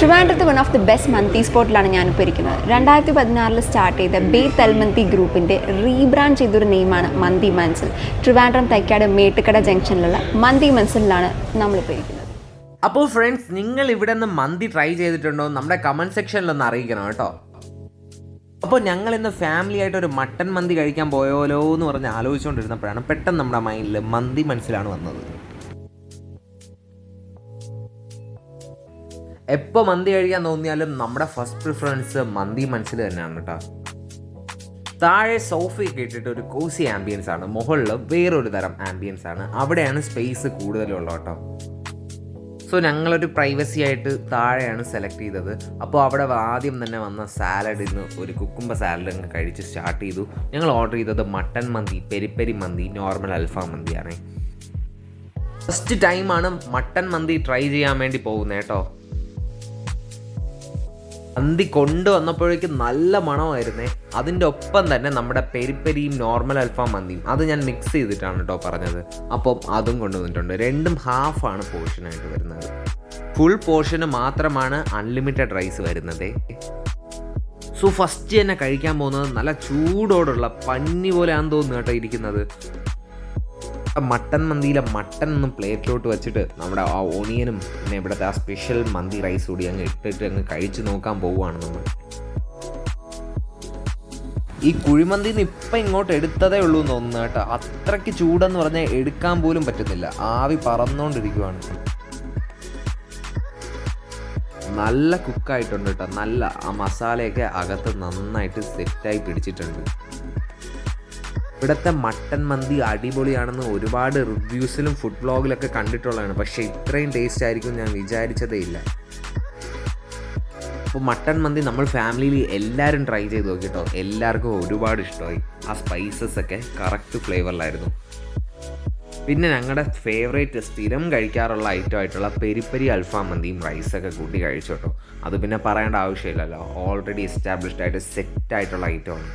ട്രിവാൻഡ്രത്ത് one of the best mandi സ്പോട്ടിലാണ് ഞാനിപ്പോൾ ഇരിക്കുന്നത്. രണ്ടായിരത്തി പതിനാറിൽ സ്റ്റാർട്ട് ചെയ്ത ബേ തൽമന്തി ഗ്രൂപ്പിന്റെ റീബ്രാൻഡ് ചെയ്തൊരു നെയിമാണ് മന്തി മൻസിൽ. ട്രിവാൻഡ്രം തൈക്കാട് മേട്ടുക്കട ജംഗ്ഷനിലുള്ള മന്തി മൻസിലാണ് നമ്മളിപ്പോൾ ഇരിക്കുന്നത്. അപ്പോൾ ഫ്രണ്ട്സ് നിങ്ങൾ ഇവിടെ നിന്ന് മന്തി ട്രൈ ചെയ്തിട്ടുണ്ടോ? നമ്മുടെ കമന്റ് സെക്ഷനിൽ ഒന്ന് അറിയിക്കണം കേട്ടോ. അപ്പോൾ ഞങ്ങൾ ഇന്ന് ഫാമിലി ആയിട്ട് ഒരു മട്ടൻ മന്തി കഴിക്കാൻ പോയോലോ എന്ന് പറഞ്ഞ് ആലോചിച്ചുകൊണ്ടിരുന്നപ്പോഴാണ് പെട്ടെന്ന് നമ്മുടെ മൈൻഡിൽ മന്തി മനസ്സിലാണ് വന്നത്. എപ്പോൾ മന്തി കഴിക്കാൻ തോന്നിയാലും നമ്മുടെ ഫസ്റ്റ് പ്രിഫറൻസ് മന്തി മനസ്സിൽ തന്നെയാണ് കേട്ടോ. താഴെ സോഫയൊക്കെ ഇട്ടിട്ട് ഒരു കോസി ആംബിയൻസ് ആണ്. മുകളിൽ വേറൊരു തരം ആംബിയൻസ് ആണ്. അവിടെയാണ് സ്പേസ് കൂടുതലുള്ളത് കേട്ടോ. സോ ഞങ്ങളൊരു പ്രൈവസി ആയിട്ട് താഴെയാണ് സെലക്ട് ചെയ്തത്. അപ്പോൾ അവിടെ ആദ്യം തന്നെ വന്ന സാലഡിൽ നിന്ന് ഒരു കുക്കുംബ സാലഡ് അങ്ങ് കഴിച്ച് സ്റ്റാർട്ട് ചെയ്തു. ഞങ്ങൾ ഓർഡർ ചെയ്തത് മട്ടൻ മന്തി പെരിപ്പെരി മന്തി നോർമൽ അൽഫാം മന്തിയാണ് ഫസ്റ്റ് ടൈമാണ് മട്ടൻ മന്തി ട്രൈ ചെയ്യാൻ വേണ്ടി പോകുന്നത് കേട്ടോ. മന്തി കൊണ്ടുവന്നപ്പോഴേക്കും നല്ല മണമായിരുന്നേ. അതിന്റെ ഒപ്പം തന്നെ നമ്മുടെ പെരിപ്പെരിയും നോർമൽ അൽഫാം മന്തിയും. അത് ഞാൻ മിക്സ് ചെയ്തിട്ടാണ് കേട്ടോ പറഞ്ഞത്. അപ്പം അതും കൊണ്ടുവന്നിട്ടുണ്ട്. രണ്ടും ഹാഫാണ് പോർഷനായിട്ട് വരുന്നത്. ഫുൾ പോർഷന് മാത്രമാണ് അൺലിമിറ്റഡ് റൈസ് വരുന്നത്. സോ ഫസ്റ്റ് തന്നെ കഴിക്കാൻ പോകുന്നത് നല്ല ചൂടോടുള്ള പന്നി പോലെയാണെന്ന് തോന്നുന്നു കേട്ടോ ഇരിക്കുന്നത്. മട്ടൻ മന്തിയിലെ മട്ടൻ ഒന്ന് പ്ലേറ്റിലോട്ട് വെച്ചിട്ട് നമ്മുടെ ആ ഓണിയനും പിന്നെ ഇവിടുത്തെ ആ സ്പെഷ്യൽ മന്തി റൈസ് കൂടി അങ്ങ് ഇട്ടിട്ട് അങ്ങ് കഴിച്ച് നോക്കാൻ പോവുകയാണ് നമ്മൾ. ഈ കുഴിമന്തിന്ന് ഇപ്പം ഇങ്ങോട്ട് എടുത്തതേ ഉള്ളൂ എന്ന് തോന്നുന്നു കേട്ടോ. അത്രയ്ക്ക് ചൂടെന്ന് പറഞ്ഞാൽ എടുക്കാൻ പോലും പറ്റുന്നില്ല. ആവി പറന്നുകൊണ്ടിരിക്കുവാണ് നല്ല കുക്കായിട്ടുണ്ട് കേട്ടോ. നല്ല ആ മസാലയൊക്കെ അകത്ത് നന്നായിട്ട് സെറ്റായി പിടിച്ചിട്ടുണ്ട്. ഇവിടുത്തെ മട്ടൻ മന്തി അടിപൊളിയാണെന്ന് ഒരുപാട് റിവ്യൂസിലും ഫുഡ് ബ്ലോഗിലൊക്കെ കണ്ടിട്ടുള്ളതാണ്. പക്ഷേ ഇത്രയും ടേസ്റ്റ് ആയിരിക്കും ഞാൻ വിചാരിച്ചതേ ഇല്ല. അപ്പോൾ മട്ടൻ മന്തി നമ്മൾ ഫാമിലിയിൽ എല്ലാവരും ട്രൈ ചെയ്ത് നോക്കിട്ടോ. എല്ലാവർക്കും ഒരുപാട് ഇഷ്ടമായി. ആ സ്പൈസസ് ഒക്കെ കറക്റ്റ് ഫ്ലേവറിലായിരുന്നു പിന്നെ ഞങ്ങളുടെ ഫേവറേറ്റ് സ്ഥിരം കഴിക്കാറുള്ള ഐറ്റം ആയിട്ടുള്ള പെരിപ്പരി അൽഫാം മന്തിയും റൈസൊക്കെ കൂട്ടി കഴിച്ചു കേട്ടോ അത് പിന്നെ പറയേണ്ട ആവശ്യമില്ലല്ലോ. ഓൾറെഡി എസ്റ്റാബ്ലിഷ്ഡ് ആയിട്ട് സെറ്റ് ആയിട്ടുള്ള ഐറ്റമാണ്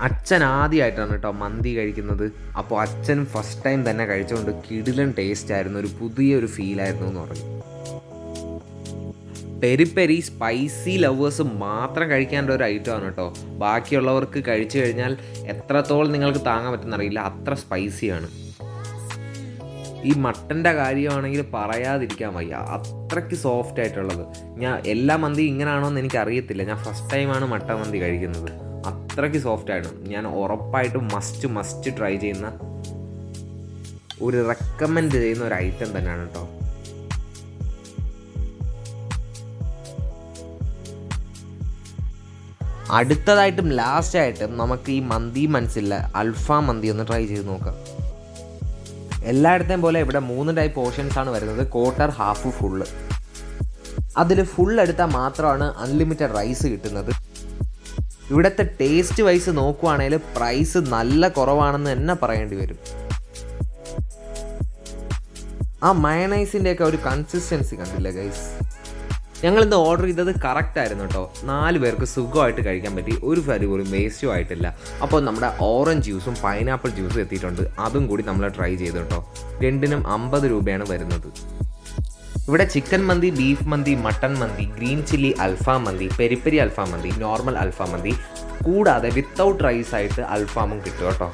അച്ഛൻ ആദ്യമായിട്ടാണ് കേട്ടോ മന്തി കഴിക്കുന്നത്. അപ്പോൾ അച്ഛൻ ഫസ്റ്റ് ടൈം തന്നെ കഴിച്ചുകൊണ്ട് കിടിലൻ ടേസ്റ്റ് ആയിരുന്നു ഒരു പുതിയൊരു ഫീലായിരുന്നു എന്ന് പറഞ്ഞു. പെരി പെരി സ്പൈസി ലവേഴ്സ് മാത്രം കഴിക്കേണ്ട ഒരു ഐറ്റം ആണ് കേട്ടോ. ബാക്കിയുള്ളവർക്ക് കഴിച്ചു കഴിഞ്ഞാൽ എത്രത്തോളം നിങ്ങൾക്ക് താങ്ങാൻ പറ്റുന്നറിയില്ല അത്ര സ്പൈസിയാണ് ഈ മട്ടന്റെ കാര്യമാണെങ്കിൽ പറയാതിരിക്കാൻ വയ്യ അത്രയ്ക്ക് സോഫ്റ്റ് ആയിട്ടുള്ളത്. ഞാൻ എല്ലാ മന്തി ഇങ്ങനെയാണോ എന്ന് എനിക്ക് അറിയത്തില്ല ഞാൻ ഫസ്റ്റ് ടൈമാണ് മട്ടൻ മന്തി കഴിക്കുന്നത്. അത്രയ്ക്ക് സോഫ്റ്റ് ആയിരുന്നു ഞാൻ ഉറപ്പായിട്ടും മസ്റ്റ് മസ്റ്റ് ട്രൈ ചെയ്യുന്ന ഒരു റെക്കമെൻഡ് ചെയ്യുന്ന ഒരു ഐറ്റം തന്നെയാണ് കേട്ടോ. അടുത്തതായിട്ടും ലാസ്റ്റ് ആയിട്ടും നമുക്ക് ഈ മന്തി മനസ്സില്ല അൽഫാം മന്തി ഒന്ന് ട്രൈ ചെയ്ത് നോക്കാം. എല്ലായിടത്തെയും പോലെ ഇവിടെ മൂന്ന് ടൈപ്പ് പോർഷൻസ് ആണ് വരുന്നത് ക്വാർട്ടർ ഹാഫ് ഫുള്ള് അതിൽ ഫുൾ എടുത്താൽ മാത്രമാണ് അൺലിമിറ്റഡ് റൈസ് കിട്ടുന്നത്. ഇവിടുത്തെ ടേസ്റ്റ് വൈസ് നോക്കുവാണെങ്കിൽ പ്രൈസ് നല്ല കുറവാണെന്ന് തന്നെ പറയേണ്ടി വരും. ആ മയണൈസിന്റെ ഒക്കെ ഒരു കൺസിസ്റ്റൻസി കണ്ടില്ല ഗൈസ് ഞങ്ങൾ ഇന്ന് ഓർഡർ ചെയ്തത് കറക്റ്റ് ആയിരുന്നു കേട്ടോ നാല് പേർക്ക് സുഖമായിട്ട് കഴിക്കാൻ പറ്റി. ഒരു ഫരി പോലും വേസ്റ്റും ആയിട്ടില്ല. അപ്പോൾ നമ്മുടെ ഓറഞ്ച് ജ്യൂസും പൈനാപ്പിൾ ജ്യൂസും എത്തിയിട്ടുണ്ട്. അതും കൂടി നമ്മൾ ട്രൈ ചെയ്തു കേട്ടോ രണ്ടിനും അമ്പത് രൂപയാണ് വരുന്നത്. ഇവിടെ chicken mandi beef mandi mutton mandi green chilli alfaham mandi peri peri alfaham mandi normal alfaham mandi കൂടാതെ വിത്തൗട്ട് റൈസ് ആയിട്ട് അൽഫാമും കിട്ടും കേട്ടോ.